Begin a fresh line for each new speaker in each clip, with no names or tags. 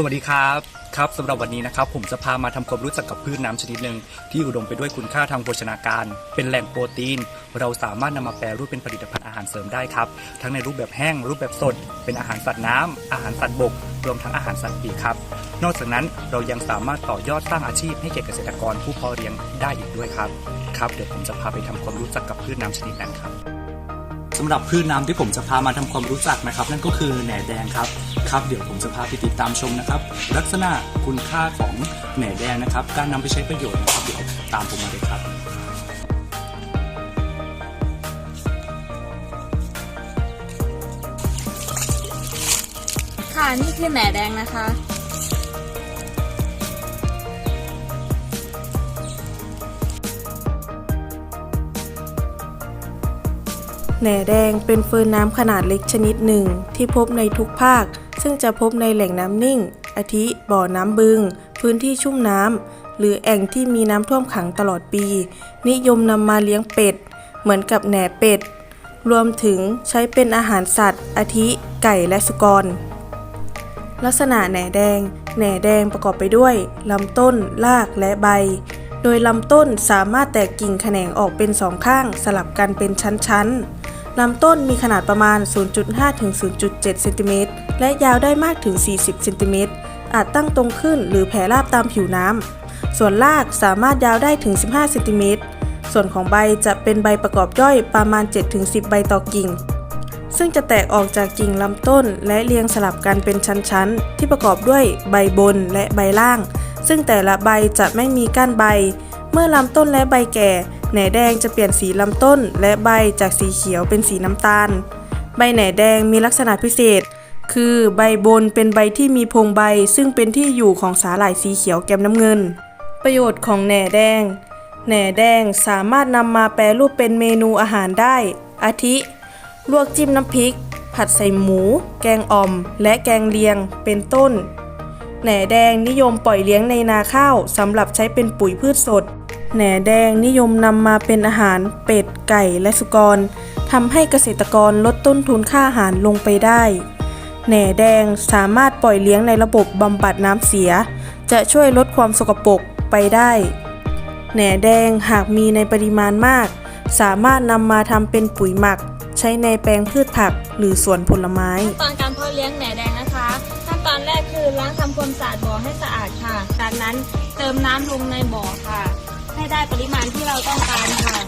สวัสดีครับครับสำหรับวันนี้นะครับผมจะพามาทำความรู้จักกับพืชน้ำชนิดหนึ่งที่อุดมไปด้วยคุณค่าทางโภชนาการ เป็นแหล่งโปรตีน เราสามารถนำมาแปรรูปเป็นผลิตภัณฑ์อาหารเสริมได้ครับ ทั้งในรูปแบบแห้ง รูปแบบสด เป็นอาหารสัตว์น้ำอาหารสัตว์บก รวมทั้งอาหารสัตว์ปีกครับ นอกจากนั้นเรายังสามารถต่อยอดสร้างอาชีพให้แก่เกษตรกรผู้เพาะเลี้ยงได้อีกด้วยครับครับเดี๋ยวผมจะพาไปทำความรู้จักกับพืชน้ำชนิดนั้นครับสำหรับพืชน้ำที่ผมจะพามาทำความรู้จักนะครับ นั่นก็คือแหน่แดงครับ ครับเดี๋ยวผมจะพาไปติดตามชมนะครับ ลักษณะคุณค่าของแหน่แดงนะครับ การนำไปใช้ประโยชน์นะครับเดี๋ยวตามผมมาเลยครับ
ค่ะนี่คือแหน่แดงนะคะ
แหน่แดงเป็นเฟิร์นน้ำขนาดเล็กชนิดหนึ่ง ที่พบในทุกภาค ซึ่งจะพบในแหล่งน้ำนิ่ง อาทิ บ่อน้ำบึง พื้นที่ชุ่มน้ำ หรือแอ่งที่มีน้ำท่วมขังตลอดปี นิยมนำมาเลี้ยงเป็ด เหมือนกับแหน่เป็ด รวมถึงใช้เป็นอาหารสัตว์ อาทิ ไก่และสุกร ลักษณะแหน่แดง แหน่แดงประกอบไปด้วยลำต้น รากและใบ โดยลำต้นสามารถแตกกิ่งแขนงออกเป็นสองข้างสลับกันเป็นชั้นๆลำต้นมีขนาดประมาณ 0.5 ถึง 0.7 เซนติเมตร และยาวได้มากถึง 40 เซนติเมตร อาจตั้งตรงขึ้นหรือแผ่ราบตามผิวน้ำ ส่วนรากสามารถยาวได้ถึง 15 เซนติเมตร ส่วนของใบจะเป็นใบประกอบย่อยประมาณ 7-10 ใบต่อกิ่งซึ่งจะแตกออกจากกิ่งลำต้นและเรียงสลับกันเป็นชั้น ๆ ที่ประกอบด้วยใบบนและใบล่าง ซึ่งแต่ละใบจะไม่มีก้านใบ เมื่อลำต้นและใบแก่ แหน่แดงจะเปลี่ยนสีลำต้นและใบจากสีเขียวเป็นสีน้ำตาล ใบแหน่แดงมีลักษณะพิเศษ คือใบบนเป็นใบที่มีพงใบ ซึ่งเป็นที่อยู่ของสาหร่ายสีเขียวแกมน้ำเงิน ประโยชน์ของแหน่แดง แหน่แดงสามารถนำมาแปรรูปเป็นเมนูอาหารได้ อาทิ ลวกจิ้มน้ำพริก ผัดใส่หมู แกงอ่อม และแกงเลียง เป็นต้น แหน่แดงนิยมปล่อยเลี้ยงในนาข้าวสำหรับใช้เป็นปุ๋ยพืชสด แหน่แดงนิยมนำมาเป็นอาหารเป็ด ไก่และสุกรทำให้เกษตรกรลดต้นทุนค่าอาหารลงไปได้ แหน่แดงสามารถปล่อยเลี้ยงในระบบบำบัดน้ำเสีย จะช่วยลดความสกปรกไปได้ แหน่แดงหากมีในปริมาณมาก สามารถนำมาทำเป็นปุ๋ยหมัก ใช้ในแปลงพืชผักหรือสวนผลไม้
ตอนการเพาะเลี้ยงแหน่แดงนะคะ ขั้นตอนแรกคือล้างทำ ความสะอาดบ่อให้สะอาดค่ะ จากนั้นเติมน้ำลงในบ่อค่ะ ให้ได้ปริมาณที่เราต้องการค่ะ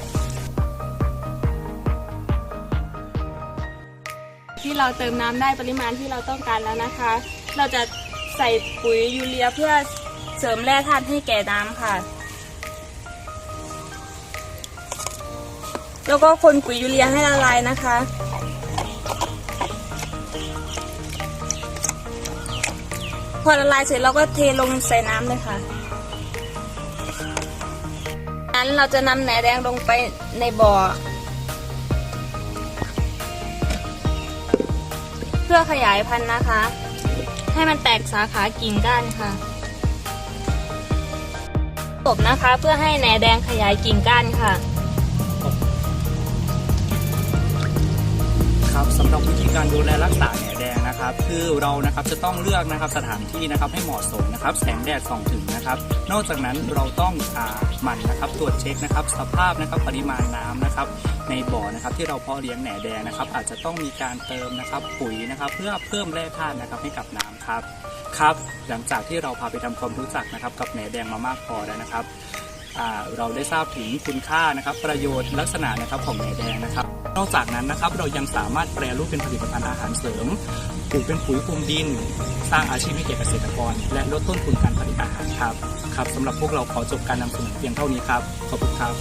ที่เราเติมน้ำได้ปริมาณที่เราต้องการแล้วนะคะ เราจะใส่ปุ๋ยยูเรียเพื่อเสริมแร่ธาตุให้แก่น้ำค่ะ แล้วก็คนปุ๋ยยูเรียให้ละลายนะคะ พอละลายเสร็จเราก็เทลงใส่น้ำเลยค่ะนั้นเราจะนำแหนแดงลงไปในบ่อ เพื่อขยายพันธุ์นะคะ ให้มันแตกสาขากิ่งก้านค่ะกบนะคะเพื่อให้แหนแดงขยายกิ่งก้านค่ะ
ครับสำหรับวิธีการดูแลรักษาแหน่แดง นะครับคือเรานะครับจะต้องเลือกนะครับสถานที่นะครับให้เหมาะสมนะครับแสงแดดส่องถึงนะครับ นอกจากนั้นเราต้องอ่าหมั่นนะครับตรวจเช็คนะครับสภาพนะครับปริมาณน้ำนะครับในบ่อนะครับที่เราเพาะเลี้ยงแหน่แดงนะครับ อาจจะต้องมีการเติมนะครับปุ๋ยนะครับเพื่อเพิ่มแร่ธาตุนะครับให้กับน้ำครับครับ หลังจากที่เราพาไปทำความรู้จักนะครับกับแหน่แดงมามากพอแล้วนะครับ เราได้ทราบถึงคุณค่านะครับ ประโยชน์ลักษณะนะครับของแหน่แดงนะครับ นอกจากนั้นนะครับเรายังสามารถแปรรูปเป็นผลิตภัณฑ์อาหารเสริมปลูกเป็นปุ๋ยคลุมดิน สร้างอาชีพให้แก่เกษตรกร และลดต้นทุนการผลิตอาหารครับครับสำหรับพวกเราขอจบการนำเสนอเพียงเท่านี้ครับขอบคุณครับ